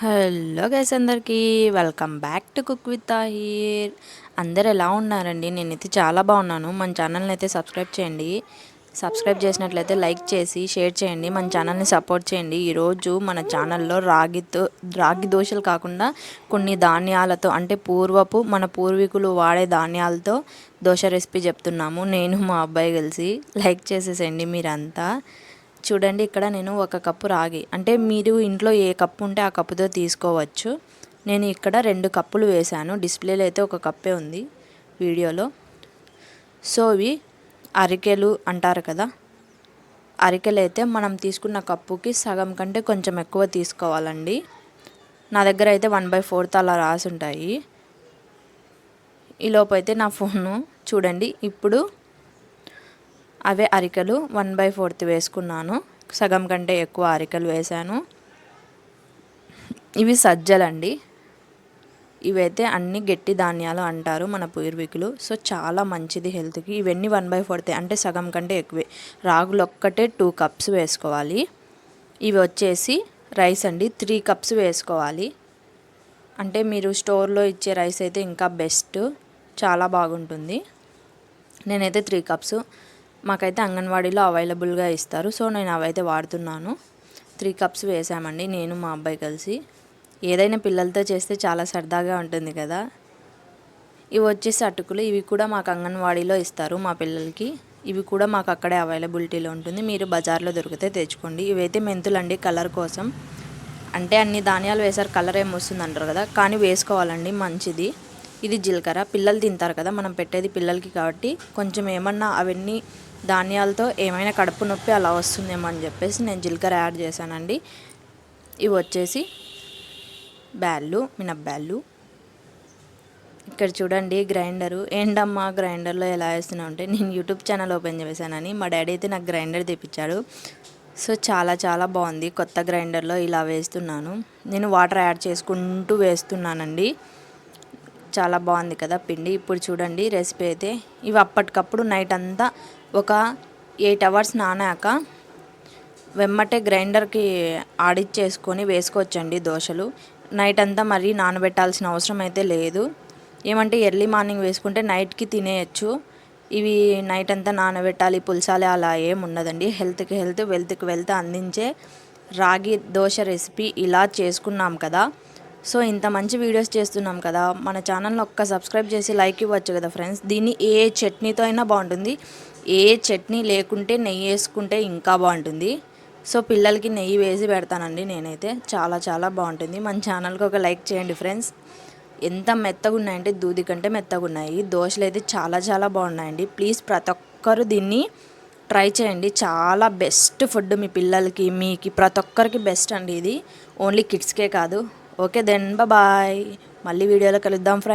Hello guys అందరికీ welcome back to cook with Tahir. అందరు ఎలా ఉన్నారండి? నేనైతే చాలా బాగున్నాను. మన ఛానల్ని అయితే సబ్స్క్రైబ్ చేయండి. సబ్స్క్రైబ్ చేసినట్లయితే లైక్ చేసి షేర్ చేయండి. మన ఛానల్ని సపోర్ట్ చేయండి. ఈరోజు మన ఛానల్లో రాగితో రాగి దోశలు కాకుండా కొన్ని ధాన్యాలతో అంటే పూర్వపు మన పూర్వీకులు వాడే ధాన్యాలతో దోశ రెసిపీ చెప్తున్నాము. నేను మా అబ్బాయి కలిసి. లైక్ చేసేసండి మీరంతా. చూడండి ఇక్కడ నేను ఒక కప్పు రాగి. అంటే మీరు ఇంట్లో ఏ కప్పు ఉంటే ఆ కప్పుతో తీసుకోవచ్చు. నేను ఇక్కడ రెండు కప్పులు వేశాను. డిస్ప్లేలో అయితే ఒక కప్పే ఉంది వీడియోలో. సో ఇవి అరికెలు అంటారు కదా. అరికెలు అయితే మనం తీసుకున్న కప్పుకి సగం కంటే కొంచెం ఎక్కువ తీసుకోవాలండి. నా దగ్గర అయితే వన్ బై ఫోర్త్ అలా రాసి ఉంటాయి ఈలోపు అయితే నా ఫోను. చూడండి ఇప్పుడు అవే అరికలు వన్ బై ఫోర్త్ వేసుకున్నాను. సగం కంటే ఎక్కువ అరికలు వేశాను. ఇవి సజ్జలండి. ఇవైతే అన్ని గట్టి ధాన్యాలు అంటారు మన పూర్వీకులు. సో చాలా మంచిది హెల్త్కి. ఇవన్నీ వన్ బై ఫోర్త్ అంటే సగం కంటే ఎక్కువే. రాగులు ఒక్కటే టూ కప్స్ వేసుకోవాలి. ఇవి వచ్చేసి రైస్ అండి త్రీ కప్స్ వేసుకోవాలి. అంటే మీరు స్టోర్లో ఇచ్చే రైస్ అయితే ఇంకా బెస్ట్. చాలా బాగుంటుంది. నేనైతే త్రీ కప్స్. మాకైతే అంగన్వాడీలో అవైలబుల్గా ఇస్తారు. సో నేను అవైతే వాడుతున్నాను. త్రీ కప్స్ వేసామండి నేను మా అబ్బాయి కలిసి. ఏదైనా పిల్లలతో చేస్తే చాలా సరదాగా ఉంటుంది కదా. ఇవి వచ్చేసి అటుకులు. ఇవి కూడా మాకు అంగన్వాడీలో ఇస్తారు మా పిల్లలకి. ఇవి కూడా మాకు అక్కడే అవైలబిలిటీలో ఉంటుంది. మీరు బజార్లో దొరికితే తెచ్చుకోండి. ఇవైతే మెంతులు అండి కలర్ కోసం. అంటే అన్ని ధాన్యాలు వేసారు కలర్ ఏం వస్తుంది అంటారు కదా. కానీ వేసుకోవాలండి మంచిది. ఇది జీలకర్ర. పిల్లలు తింటారు కదా మనం పెట్టేది పిల్లలకి కాబట్టి. కొంచెం ఏమన్నా అవన్నీ ధాన్యాలతో ఏమైనా కడుపు నొప్పి అలా వస్తుందేమో అని చెప్పేసి నేను జీలకర్ర యాడ్ చేశానండి. ఇవి వచ్చేసి బ్యాళ్ళు మినప్బ్యాళ్ళు ఇక్కడ చూడండి గ్రైండరు. ఏంటమ్మా గ్రైండర్లో ఎలా వేస్తున్నావు అంటే నేను యూట్యూబ్ ఛానల్ ఓపెన్ చేశానని మా డాడీ అయితే నాకు గ్రైండర్ తెప్పించాడు. సో చాలా చాలా బాగుంది కొత్త గ్రైండర్లో ఇలా వేస్తున్నాను. నేను వాటర్ యాడ్ చేసుకుంటూ వేస్తున్నానండి. చాలా బాగుంది కదా పిండి. ఇప్పుడు చూడండి రెసిపీ అయితే. ఇవి అప్పటికప్పుడు నైట్ అంతా ఒక ఎయిట్ అవర్స్ నానాక వెమ్మటే గ్రైండర్కి ఆడిచ్చేసుకొని వేసుకోవచ్చండి దోశలు. నైట్ అంతా మరీ నానబెట్టాల్సిన అవసరం అయితే లేదు. ఏమంటే ఎర్లీ మార్నింగ్ వేసుకుంటే నైట్కి తినేయచ్చు. ఇవి నైట్ అంతా నానబెట్టాలి పులసాలి అలా ఏం ఉండదండి. హెల్త్కి హెల్త్ వెల్త్కి వెల్త్ అందించే రాగి దోశ రెసిపీ ఇలా చేసుకున్నాం కదా. సో ఇంత మంచి వీడియోస్ చేస్తున్నాం కదా మన ఛానల్ని ఒక్క సబ్స్క్రైబ్ చేసి లైక్ ఇవ్వచ్చు కదా ఫ్రెండ్స్. దీన్ని ఏ చట్నీతో అయినా బాగుంటుంది. ఏ చట్నీ లేకుంటే నెయ్యి వేసుకుంటే ఇంకా బాగుంటుంది. సో పిల్లలకి నెయ్యి వేసి పెడతానండి నేనైతే. చాలా చాలా బాగుంటుంది. మన ఛానల్కి ఒక లైక్ చేయండి ఫ్రెండ్స్. ఎంత మెత్తగా ఉన్నాయంటే దూది కంటే మెత్తగా ఉన్నాయి. దోశలు అయితే చాలా చాలా బాగున్నాయండి. ప్లీజ్ ప్రతి ఒక్కరు దీన్ని ట్రై చేయండి. చాలా బెస్ట్ ఫుడ్ మీ పిల్లలకి మీకు ప్రతి ఒక్కరికి బెస్ట్ అండి ఇది. ఓన్లీ కిడ్స్కే కాదు. ఓకే దెన్ బాయ్ మళ్ళీ వీడియోలో కలుద్దాం ఫ్రెండ్స్